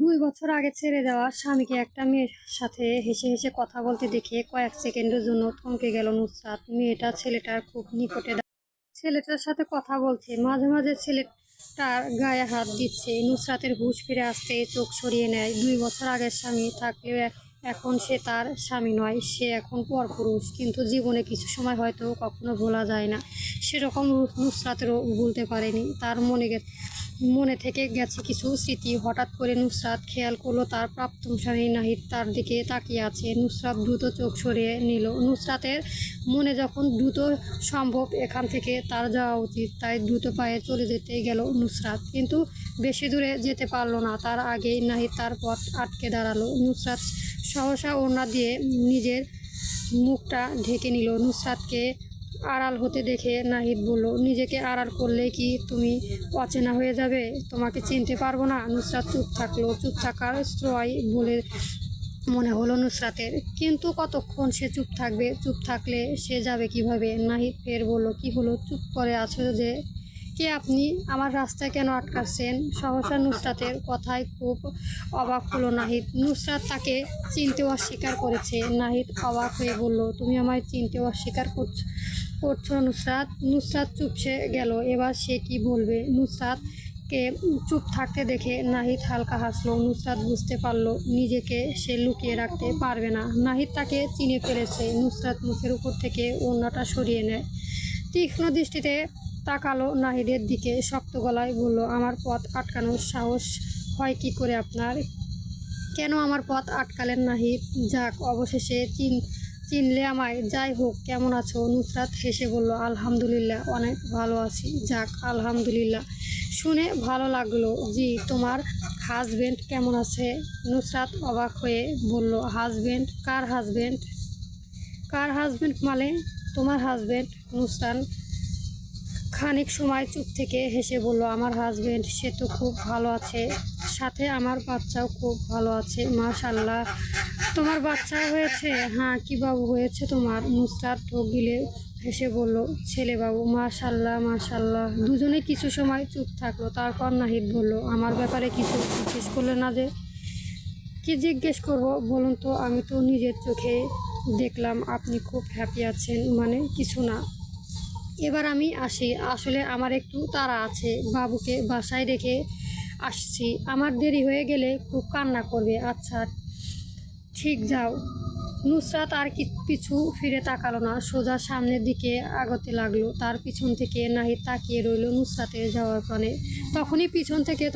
দুই বছর আগে ছেড়ে দেওয়া স্বামীকে একটা মেয়ের সাথে হেসে হেসে কথা বলতে দেখে কয়েক সেকেন্ডের জন্য থমকে গেল নুসরাত। মেয়েটা ছেলেটার খুব নিকটে ছেলেটার সাথে কথা বলছে, মাঝে মাঝে ছেলেটার গায়ে হাত দিচ্ছে। নুসরাতের হুশ ফিরে আসতে চোখ সরিয়ে নেয়। দুই বছর আগের স্বামী থাকলেও এখন সে তার স্বামী নয়, সে এখন পরপুরুষ। কিন্তু জীবনে কিছু সময় হয়তো কখনো ভোলা যায় না। সেরকম নুসরাতেরও ভুলতে পারেনি। তার মনে মনে থেকে গেছে কিছু স্মৃতি। হঠাৎ করে নুসরাত খেয়াল করল, তার প্রাপ্তম স্বামী নাহিদ তার দিকে তাকিয়ে আছে। নুসরাত দ্রুত চোখ সরিয়ে নিল। নুসরাতের মনে যখন দ্রুত সম্ভব এখান থেকে তার যাওয়া উচিত, তাই দ্রুত পায়ে চলে যেতে গেল নুসরাত। কিন্তু বেশি দূরে যেতে পারল না। তার আগেই নাহিদ তার পথ আটকে দাঁড়াল। নুসরাত সহসা ওড়না দিয়ে নিজের মুখটা ঢেকে নিল। নুসরাতকে আড়াল হতে দেখে নাহিদ বলল, নিজেকে আড়াল করলে কি তুমি অচেনা হয়ে যাবে? তোমাকে চিনতে পারব না? নুসরাত চুপ থাকল। চুপ থাকার স্ত্রয় বলে মনে হলো নুসরাতের। কিন্তু কতক্ষণ সে চুপ থাকবে? চুপ থাকলে সে যাবে কীভাবে? নাহিদ ফের বলল, কি হলো? চুপ করে আছো যে কে আপনি? আমার রাস্তায় কেন আটকাচ্ছেন? সহসা নুসরাতের কথায় খুব অবাক হলো নাহিদ। নুসরাত তাকে চিনতে অস্বীকার করেছে। নাহিদ অবাক হয়ে বলল, তুমি আমায় চিনতে অস্বীকার করছ করছ নুসরাত? নুসরাত চুপসে গেল। এবার সে কি বলবে? নুসরাত কে চুপ থাকতে দেখে নাহিদ হালকা হাসলো। নুসরাত বুঝতে পারল, নিজেকে সে লুকিয়ে রাখতে পারবে না। নাহিদ তাকে চিনে ফেলেছে। নুসরাত মুখের উপর থেকে ওড়নাটা সরিয়ে নেয়। তীক্ষ্ণ দৃষ্টিতে তাকালো নাহিদের দিকে, শক্ত গলায় বলল, আমার পথ আটকানোর সাহস হয় কি করে আপনার? কেন আমার পথ আটকালেন নাহিদ? যাক, অবশেষে চিন, চিনলে আমায়। যাই হোক, কেমন আছো? নুসরাত হেসে বলল, আলহামদুলিল্লাহ, অনেক ভালো আছি। যাক, আলহামদুলিল্লাহ। শুনে ভালো লাগল, জি, তোমার হাজবেন্ড কেমন আছে? নুসরাত অবাক হয়ে বলল হাজবেন্ড কার হাজবেন্ড কার হাজবেন্ড মানে তোমার হাজবেন্ড নুসরান খানিক সময় চুপ থেকে হেসে বলল, আমার হাজবেন্ড সে তো খুব ভালো আছে। সাথে আমার বাচ্চাও খুব ভালো আছে। মাশাল্লাহ তোমার বাচ্চা হয়েছে? হ্যাঁ কি বাবু হয়েছে তোমার? নুসরাত ঢোক গিলে হেসে বলল, ছেলে বাবু মাশাল্লাহ মাশাল্লাহ দুজনে কিছু সময় চুপ থাকল। তারপর নাহিদ বলল, আমার ব্যাপারে কিছু জিজ্ঞেস করলে না যে? কি জিজ্ঞেস করব বলুন তো? আমি তো নিজের চোখে দেখলাম আপনি খুব হ্যাপি আছেন। মানে কিছু না। এবার আমি আসি। আসলে আমার একটু তাড়া আছে। বাবুকে বাসায় রেখে আসছি। আমার দেরি হয়ে গেলে খুব কান্না করবে। আচ্ছা ঠিক যাও। নুসরাত আর পিছু ফিরে তাকালো না। সোজা সামনের দিকে আগতে লাগল। তার পিছন থেকে নাহিদ তাকিয়ে রইল নুসরাতের যাওয়ার পানে তখনই পিছন থেকে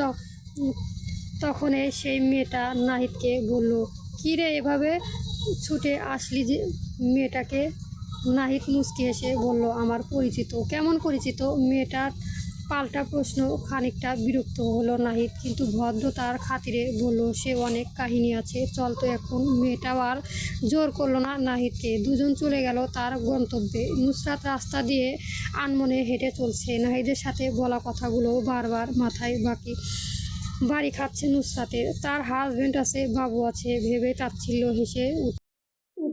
তখনই সেই মেয়েটা নাহিদকে বলল, কী রে, এভাবে ছুটে আসলি যে মেয়েটাকে? নাহিদ মুচকি এসে বলল, আমার পরিচিত, কেমন পরিচিত? মেয়েটার পাল্টা প্রশ্ন খানিকটা বিরক্ত হলো নাহিদ, কিন্তু ভদ্রতার খাতিরে বলল, সে অনেক কাহিনী আছে, চল তো এখন। মেয়েটাও আর জোর করল না নাহিদকে। দুজন চলে গেল তার গন্তব্যে। নুসরাত রাস্তা দিয়ে আনমনে হেঁটে চলছে। নাহিদের সাথে বলা কথাগুলো বারবার মাথায় বাকি বাড়ি খাচ্ছে নুসরাতের। তার হাজব্যান্ড আছে, বাবু আছে, ভেবে তাচ্ছিল্য হেসে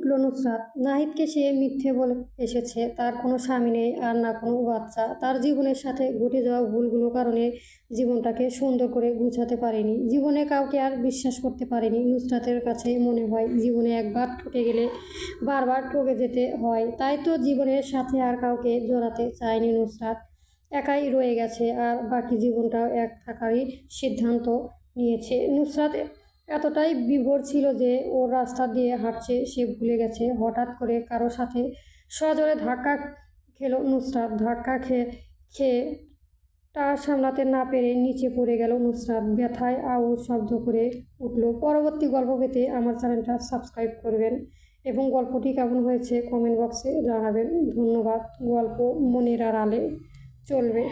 উঠল নুসরাত। নাহিদকে সে মিথ্যে বলে এসেছে। তার কোনো স্বামী নেই আর না কোনো বাচ্চা। তার জীবনের সাথে ঘটে যাওয়া ভুলগুলো কারণে জীবনটাকে সুন্দর করে গুছাতে পারেনি। জীবনে কাউকে আর বিশ্বাস করতে পারেনি। নুসরাতের কাছে মনে হয় জীবনে একবার ঠকে গেলে বারবার ঠকে যেতে হয়। তাই তো জীবনের সাথে আর কাউকে জড়াতে চায়নি নুসরাত। একাই রয়ে গেছে আর বাকি জীবনটাও এক থাকারই সিদ্ধান্ত নিয়েছে। নুসরাত এতটাই বিভোর ছিল যে ওর রাস্তা দিয়ে হাঁটছে, সে ভুলে গেছে। হঠাৎ করে কারও সাথে সজোরে ধাক্কা খেলো নুসরাত। ধাক্কা খেয়ে খেয়ে টার সামলাতে না পেরে নিচে পড়ে গেল নুসরাত। ব্যথায় আউর শব্দ করে উঠল, পরবর্তী গল্প পেতে আমার চ্যানেলটা সাবস্ক্রাইব করবেন এবং গল্পটি কেমন হয়েছে কমেন্ট বক্সে জানাবেন। ধন্যবাদ। গল্প মনের আড়ালে চলবে।